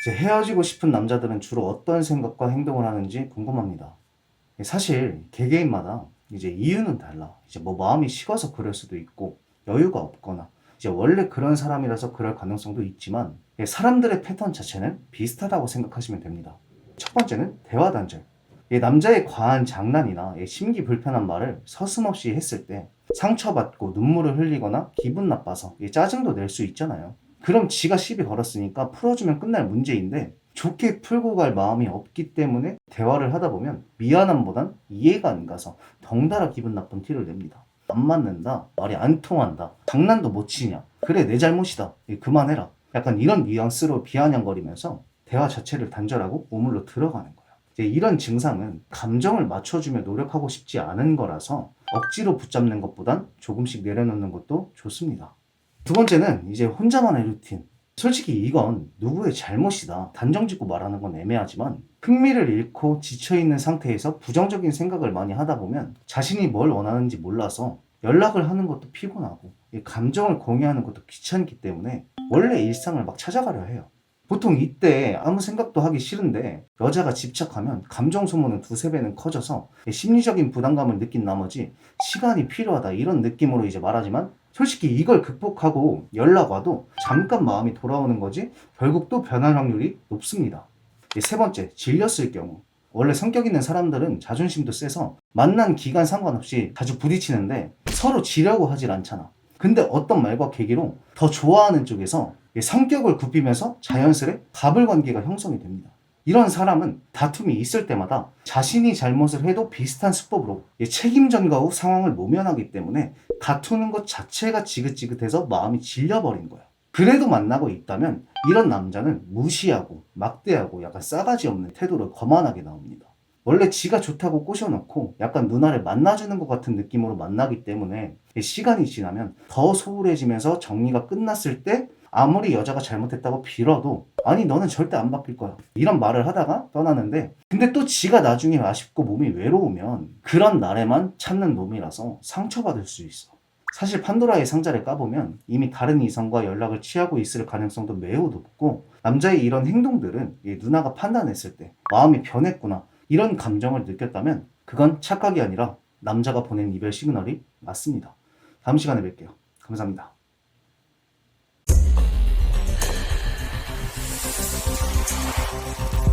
이제 헤어지고 싶은 남자들은 주로 어떤 생각과 행동을 하는지 궁금합니다. 사실 개개인마다 이제 이유는 달라. 이제 뭐 마음이 식어서 그럴 수도 있고 여유가 없거나 이제 원래 그런 사람이라서 그럴 가능성도 있지만 사람들의 패턴 자체는 비슷하다고 생각하시면 됩니다. 첫 번째는 대화 단절. 이 남자의 과한 장난이나 이 심기 불편한 말을 서슴없이 했을 때 상처받고 눈물을 흘리거나 기분 나빠서 이 짜증도 낼 수 있잖아요. 그럼 지가 시비 걸었으니까 풀어주면 끝날 문제인데 좋게 풀고 갈 마음이 없기 때문에 대화를 하다 보면 미안함보단 이해가 안 가서 덩달아 기분 나쁜 티를 냅니다. 안 맞는다, 말이 안 통한다, 장난도 못 치냐, 그래 내 잘못이다, 예, 그만해라. 약간 이런 뉘앙스로 비아냥거리면서 대화 자체를 단절하고 우물로 들어가는. 이제 이런 증상은 감정을 맞춰주며 노력하고 싶지 않은 거라서 억지로 붙잡는 것보단 조금씩 내려놓는 것도 좋습니다. 두 번째는 이제 혼자만의 루틴. 솔직히 이건 누구의 잘못이다. 단정 짓고 말하는 건 애매하지만 흥미를 잃고 지쳐있는 상태에서 부정적인 생각을 많이 하다 보면 자신이 뭘 원하는지 몰라서 연락을 하는 것도 피곤하고 이 감정을 공유하는 것도 귀찮기 때문에 원래 일상을 막 찾아가려 해요. 보통 이때 아무 생각도 하기 싫은데 여자가 집착하면 감정 소모는 두세 배는 커져서 심리적인 부담감을 느낀 나머지 시간이 필요하다 이런 느낌으로 이제 말하지만 솔직히 이걸 극복하고 연락 와도 잠깐 마음이 돌아오는 거지 결국 또 변할 확률이 높습니다. 세 번째, 질렸을 경우. 원래 성격 있는 사람들은 자존심도 세서 만난 기간 상관없이 자주 부딪히는데 서로 지려고 하질 않잖아. 근데 어떤 말과 계기로 더 좋아하는 쪽에서 성격을 굽히면서 자연스레 갑을 관계가 형성이 됩니다. 이런 사람은 다툼이 있을 때마다 자신이 잘못을 해도 비슷한 수법으로 책임 전가 후 상황을 모면하기 때문에 다투는 것 자체가 지긋지긋해서 마음이 질려버린 거야. 그래도 만나고 있다면 이런 남자는 무시하고 막대하고 약간 싸가지 없는 태도를 거만하게 나옵니다. 원래 지가 좋다고 꼬셔놓고 약간 누나를 만나주는 것 같은 느낌으로 만나기 때문에 시간이 지나면 더 소홀해지면서 정리가 끝났을 때 아무리 여자가 잘못했다고 빌어도 아니 너는 절대 안 바뀔 거야. 이런 말을 하다가 떠나는데 근데 또 지가 나중에 아쉽고 몸이 외로우면 그런 날에만 찾는 놈이라서 상처받을 수 있어. 사실 판도라의 상자를 까보면 이미 다른 이성과 연락을 취하고 있을 가능성도 매우 높고 남자의 이런 행동들은 이 누나가 판단했을 때 마음이 변했구나 이런 감정을 느꼈다면 그건 착각이 아니라 남자가 보낸 이별 시그널이 맞습니다. 다음 시간에 뵐게요. 감사합니다 you